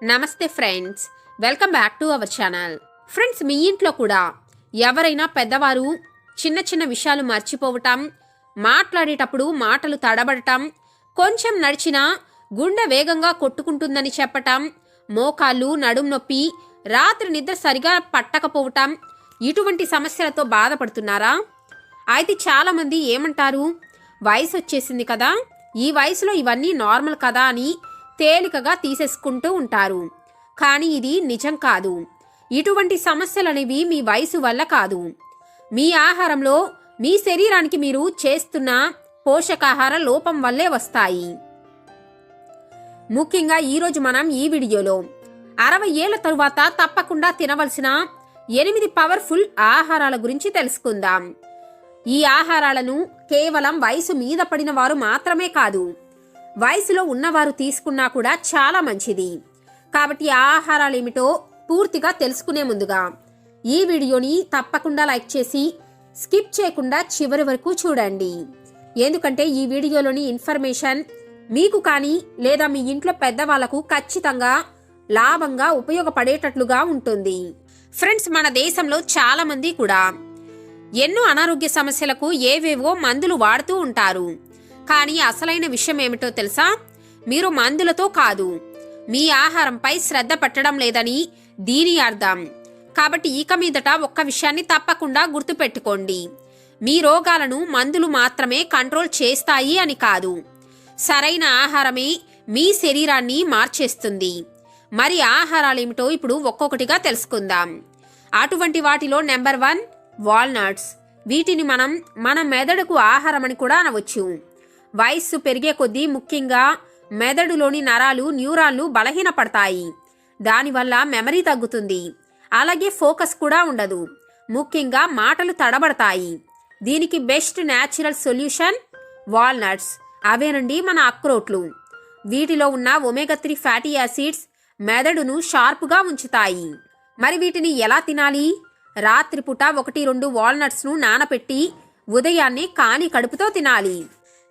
నమస్తే friends welcome back to our channel. Friends మీ ఇంట్లో కూడా ఎవరైనా పెద్దవారు చిన్న చిన్న విషయాలు మర్చిపోవటం మాట్లాడేటప్పుడు మాటలు తడబడటం కొంచెం నడిచినా గుండె వేగంగా కొట్టుకుంటుందని చెప్పటం మోకాళ్ళు నడుం నొప్పి రాత్రి నిద్ర సరిగా పట్టకపోవటం ఇటువంటి సమస్యలతో బాధపడుతున్నారా? అయితే చాలామంది ఏమంటారు వయసు వచ్చేసింది కదా ఈ వయసులో ఇవన్నీ నార్మల్ కదా అని తేలికగా తీసేసుకుంటూ ఉంటారు. కానీ ఇది నిజం కాదు. ఇటువంటి సమస్యలనేవి మీ వయసు వల్ల కాదు. మీ ఆహారంలో మీ శరీరానికి మీరు చేస్తున్న పోషకాహార లోపం వల్లే వస్తాయి. ముఖ్యంగా ఈరోజు మనం ఈ వీడియోలో అరవై ఏళ్ళ తరువాత తప్పకుండా తినవలసిన ఎనిమిది పవర్ఫుల్ ఆహారాల గురించి తెలుసుకుందాం. ఈ ఆహారాలను కేవలం వయసు మీద పడిన వారు మాత్రమే కాదు. వయసులో ఉన్నవారు తీసుకున్నా కూడా చాలా మంచిది. కాబట్టి ఆహారాలు ఏమిటో పూర్తిగా తెలుసుకునే ముందుగా ఈ వీడియోని తప్పకుండా లైక్ చేసి స్కిప్ చేయకుండా చివరి వరకు చూడండి. ఎందుకంటే ఈ వీడియోలోని ఇన్ఫర్మేషన్ మీకు కానీ లేదా మీ ఇంట్లో పెద్దవాళ్ళకు ఖచ్చితంగా లాభంగా ఉపయోగపడేటట్లుగా ఉంటుంది. ఫ్రెండ్స్ మన దేశంలో చాలామంది కూడా ఎన్నో అనారోగ్య సమస్యలకు ఏవేవో మందులు వాడుతూ ఉంటారు. కానీ అసలైన విషయం ఏమిటో తెలుసా? మీరు మందులతో కాదు. మీ ఆహారంపై శ్రద్ధ పెట్టడం లేదని దీని అర్థం. కాబట్టి ఇక మీదట ఒక్క విషయాన్ని తప్పకుండా గుర్తుపెట్టుకోండి. మీ రోగాలను మందులు మాత్రమే కంట్రోల్ చేస్తాయి అని కాదు. సరైన ఆహారమే మీ శరీరాన్ని మార్చేస్తుంది. మరి ఆహారాలేమిటో ఇప్పుడు ఒక్కొక్కటిగా తెలుసుకుందాం. అటువంటి వాటిలో నెంబర్ వన్ వాల్నట్స్. వీటిని మనం మన మెదడుకు ఆహారం అని కూడా అనవచ్చు. వయస్సు పెరిగే కొద్దీ ముఖ్యంగా మెదడులోని నరాలు న్యూరాన్లు బలహీనపడతాయి. దానివల్ల మెమరీ తగ్గుతుంది. అలాగే ఫోకస్ కూడా ఉండదు. ముఖ్యంగా మాటలు తడబడతాయి. దీనికి బెస్ట్ న్యాచురల్ సొల్యూషన్? వాల్నట్స్. అవేనండి మన అక్రోట్లు. వీటిలో ఉన్న ఒమేగా త్రీ ఫ్యాటీ యాసిడ్స్ మెదడును షార్ప్గా ఉంచుతాయి. మరి వీటిని ఎలా తినాలి? రాత్రిపూట ఒకటి రెండు వాల్నట్స్ను నానపెట్టి ఉదయాన్నే కాని కడుపుతో తినాలి.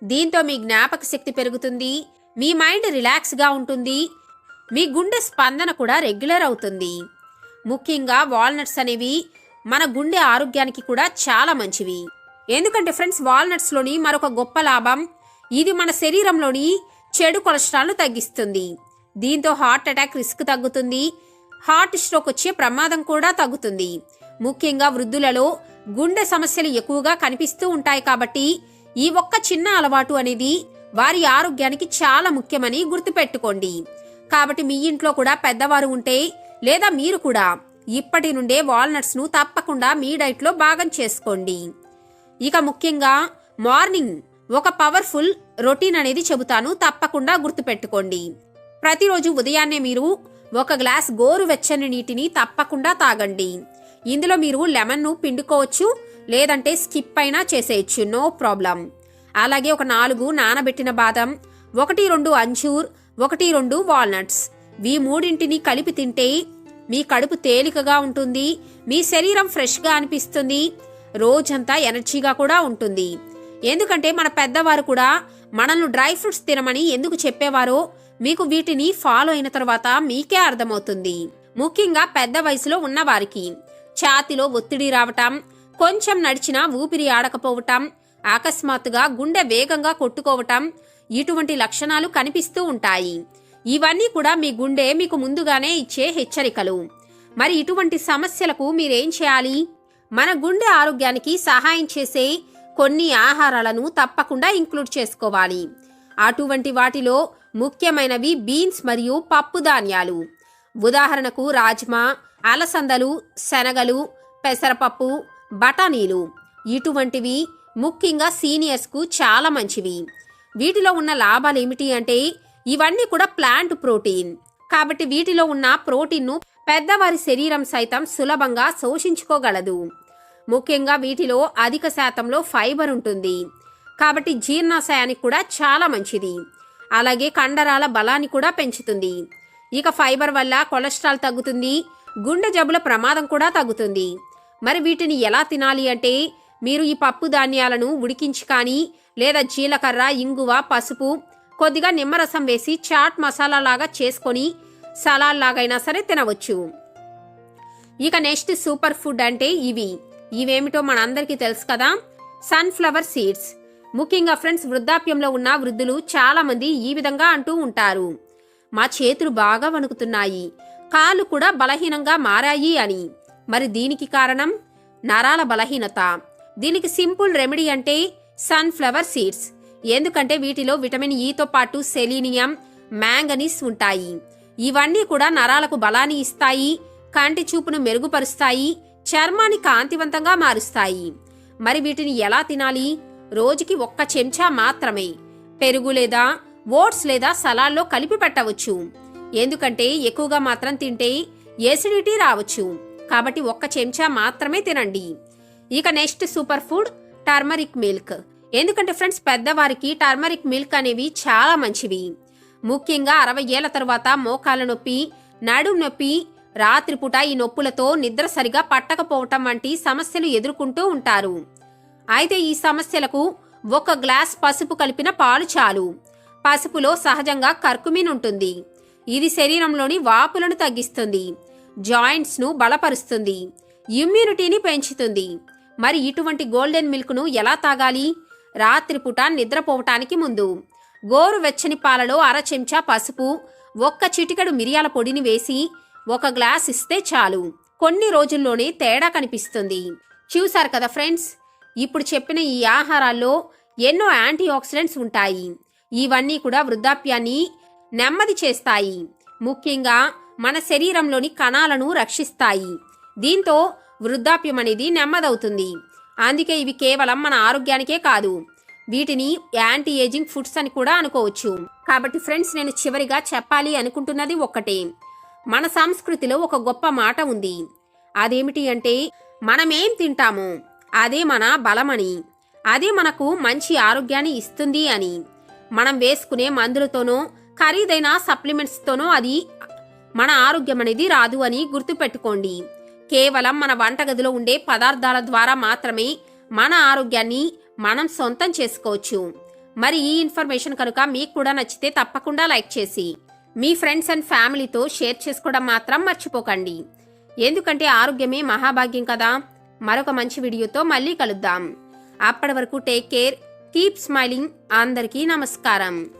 దీంతో మీ జ్ఞాపక శక్తి పెరుగుతుంది మీ మైండ్ రిలాక్స్గా ఉంటుంది మీ గుండె స్పందన కూడా రెగ్యులర్ అవుతుంది. ముఖ్యంగా వాల్నట్స్ అనేవి మన గుండె ఆరోగ్యానికి కూడా చాలా మంచివి. ఎందుకంటే ఫ్రెండ్స్ వాల్నట్స్లోని మరొక గొప్ప లాభం ఇది మన శరీరంలోని చెడు కొలెస్ట్రాల్ను తగ్గిస్తుంది. దీంతో హార్ట్ అటాక్ రిస్క్ తగ్గుతుంది హార్ట్ స్ట్రోక్ వచ్చే ప్రమాదం కూడా తగ్గుతుంది. ముఖ్యంగా వృద్ధులలో గుండె సమస్యలు ఎక్కువగా కనిపిస్తూ ఉంటాయి కాబట్టి ఈ ఒక్క చిన్న అలవాటు అనేది వారి ఆరోగ్యానికి చాలా ముఖ్యమని గుర్తుపెట్టుకోండి. కాబట్టి మీ ఇంట్లో కూడా పెద్దవారు ఉంటే లేదా మీరు కూడా ఇప్పటి నుండే వాల్నట్స్ను తప్పకుండా మీ డైట్లో భాగం చేసుకోండి. ఇక ముఖ్యంగా మార్నింగ్ ఒక పవర్ఫుల్ రొటీన్ అనేది చెబుతాను తప్పకుండా గుర్తుపెట్టుకోండి. ప్రతిరోజు ఉదయాన్నే మీరు ఒక గ్లాస్ గోరువెచ్చని నీటిని తప్పకుండా తాగండి. ఇందులో మీరు లెమన్ను పిండుకోవచ్చు లేదంటే స్కిప్ అయినా చేసేయచ్చు. No problem. అలాగే ఒక నాలుగు నానబెట్టిన బాదం ఒకటి రెండు అంజూర్ ఒకటి రెండు వాల్నట్స్. ఈ మూడింటిని కలిపి తింటే మీ కడుపు తేలికగా ఉంటుంది మీ శరీరం ఫ్రెష్గా అనిపిస్తుంది రోజంతా ఎనర్జీగా కూడా ఉంటుంది. ఎందుకంటే మన పెద్దవారు కూడా మనల్ని డ్రై ఫ్రూట్స్ తినమని ఎందుకు చెప్పేవారో మీకు వీటిని ఫాలో అయిన తర్వాత మీకే అర్థమవుతుంది. ముఖ్యంగా పెద్ద వయసులో ఉన్నవారికి. ఛాతిలో ఒత్తిడి రావటం కొంచెం నడిచినా ఊపిరి ఆడకపోవటం అకస్మాత్తుగా గుండె వేగంగా కొట్టుకోవటం ఇటువంటి లక్షణాలు కనిపిస్తూ ఉంటాయి. ఇవన్నీ కూడా మీ గుండె మీకు ముందుగానే ఇచ్చే హెచ్చరికలు. మరి ఇటువంటి సమస్యలకు మీరేం చేయాలి? మన గుండె ఆరోగ్యానికి సహాయం చేసే కొన్ని ఆహారాలను తప్పకుండా ఇంక్లూడ్ చేసుకోవాలి. అటువంటి వాటిలో ముఖ్యమైనవి బీన్స్ మరియు పప్పు ధాన్యాలు. ఉదాహరణకు రాజ్మా అలసందలు శనగలు పెసరపప్పు బఠానీలు. ఇటువంటివి ముఖ్యంగా సీనియర్స్కు చాలా మంచివి. వీటిలో ఉన్న లాభాలు ఏమిటి అంటే ఇవన్నీ కూడా ప్లాంట్ ప్రోటీన్. కాబట్టి వీటిలో ఉన్న ప్రోటీన్ను పెద్దవారి శరీరం సైతం సులభంగా శోషించుకోగలదు. ముఖ్యంగా వీటిలో అధిక శాతంలో ఫైబర్ ఉంటుంది. కాబట్టి జీర్ణాశయానికి కూడా చాలా మంచిది. అలాగే కండరాల బలాన్ని కూడా పెంచుతుంది. ఇక ఫైబర్ వల్ల కొలెస్ట్రాల్ తగ్గుతుంది. గుండె జబ్బుల ప్రమాదం కూడా తగ్గుతుంది. మరి వీటిని ఎలా తినాలి అంటే మీరు ఈ పప్పు ధాన్యాలను ఉడికించి కానీ లేదా జీలకర్ర ఇంగువ పసుపు కొద్దిగా నిమ్మరసం వేసి చాట్ మసాలా లాగా చేసుకొని సలాడ్ లాగైనా సరే తినవచ్చు. ఇక నెక్స్ట్ సూపర్ ఫుడ్ అంటే ఇవి. ఇవేమిటో మనందరికీ తెలుసు కదా సన్ఫ్లవర్ సీడ్స్. ముఖ్యంగా ఫ్రెండ్స్ వృద్ధాప్యంలో ఉన్న వృద్ధులు చాలా మంది ఈ విధంగా అంటూ ఉంటారు. మా చేతులు బాగా వణుకుతున్నాయి. కాళ్ళు కూడా బలహీనంగా మారాయి అని. మరి దీనికి కారణం? నరాల బలహీనత. దీనికి సింపుల్ రెమెడీ అంటే సన్ఫ్లవర్ సీడ్స్. ఎందుకంటే వీటిలో విటమిన్ e ఈతో పాటు సెలీనియం మ్యాంగనీస్ ఉంటాయి. ఇవన్నీ కూడా నరాలకు బలాన్ని ఇస్తాయి కంటి చూపును మెరుగుపరుస్తాయి చర్మాన్ని కాంతివంతంగా మారుస్తాయి. మరి వీటిని ఎలా తినాలి? రోజుకి ఒక్క చెంచా మాత్రమే. పెరుగు లేదా ఓట్స్ లేదా సలాడ్లో కలిపి పెట్టవచ్చు. ఎందుకంటే ఎక్కువగా మాత్రం తింటే ఎసిడిటీ రావచ్చు. కాబట్టి ఒక్క చెంచా మాత్రమే తినండి. ఇక next super food turmeric milk. ఎందుకంటే ఫ్రెండ్స్ పెద్దవారికి టర్మరిక్ మిల్క్ అనేవి చాలా మంచివి. ముఖ్యంగా అరవై ఏళ్ళ తర్వాత మోకాల నొప్పి నడుం నొప్పి రాత్రిపూట ఈ నొప్పులతో నిద్ర సరిగా పట్టకపోవటం వంటి సమస్యలు ఎదుర్కొంటూ ఉంటారు. అయితే ఈ సమస్యలకు ఒక గ్లాస్ పసుపు కలిపిన పాలు చాలు. పసుపులో సహజంగా కర్కుమిన్ ఉంటుంది ఇది శరీరంలోని వాపులను తగ్గిస్తుంది. జాయింట్స్ను బలపరుస్తుంది. ఇమ్యూనిటీని పెంచుతుంది. మరి ఇటువంటి గోల్డెన్ మిల్క్ను ఎలా తాగాలి? రాత్రిపూట నిద్రపోవటానికి ముందు గోరువెచ్చని పాలలో అర చెంచా పసుపు ఒక్క చిటికెడు మిరియాల పొడిని వేసి ఒక గ్లాస్ ఇస్తే చాలు. కొన్ని రోజుల్లోనే తేడా కనిపిస్తుంది. చూశారు కదా ఫ్రెండ్స్? ఇప్పుడు చెప్పిన ఈ ఆహారాల్లో ఎన్నో యాంటీ ఆక్సిడెంట్స్ ఉంటాయి. ఇవన్నీ కూడా వృద్ధాప్యాన్ని నెమ్మది చేస్తాయి. ముఖ్యంగా మన శరీరంలోని కణాలను రక్షిస్తాయి. దీంతో వృద్ధాప్యం అనేది నెమ్మదవుతుంది. అందుకే ఇవి కేవలం మన ఆరోగ్యానికే కాదు వీటిని యాంటీ ఏజింగ్ ఫుడ్స్ అని కూడా అనుకోవచ్చు. కాబట్టి ఫ్రెండ్స్ నేను చివరిగా చెప్పాలి అనుకుంటున్నది ఒక్కటే. మన సంస్కృతిలో ఒక గొప్ప మాట ఉంది. అదేమిటి అంటే మనమేం తింటామో అదే మన బలమని అదే మనకు మంచి ఆరోగ్యాన్ని ఇస్తుంది అని. మనం వేసుకునే మందులతోనో ఖరీదైన సప్లిమెంట్స్తోనో అది మన ఆరోగ్యం అనేది రాదు అని గుర్తుపెట్టుకోండి. కేవలం మన వంటగదిలో ఉండే పదార్థాల ద్వారా మాత్రమే మన ఆరోగ్యాన్ని మనం సొంతం చేసుకోవచ్చు. మరి ఈ ఇన్ఫర్మేషన్ కనుక మీకు కూడా నచ్చితే తప్పకుండా లైక్ చేసి మీ ఫ్రెండ్స్ అండ్ ఫ్యామిలీతో షేర్ చేసుకోవడం మాత్రం మర్చిపోకండి. ఎందుకంటే ఆరోగ్యమే మహాభాగ్యం కదా? మరొక మంచి వీడియోతో మళ్ళీ కలుద్దాం. అప్పటి వరకు టేక్ కేర్ కీప్ స్మైలింగ్ అందరికీ నమస్కారం.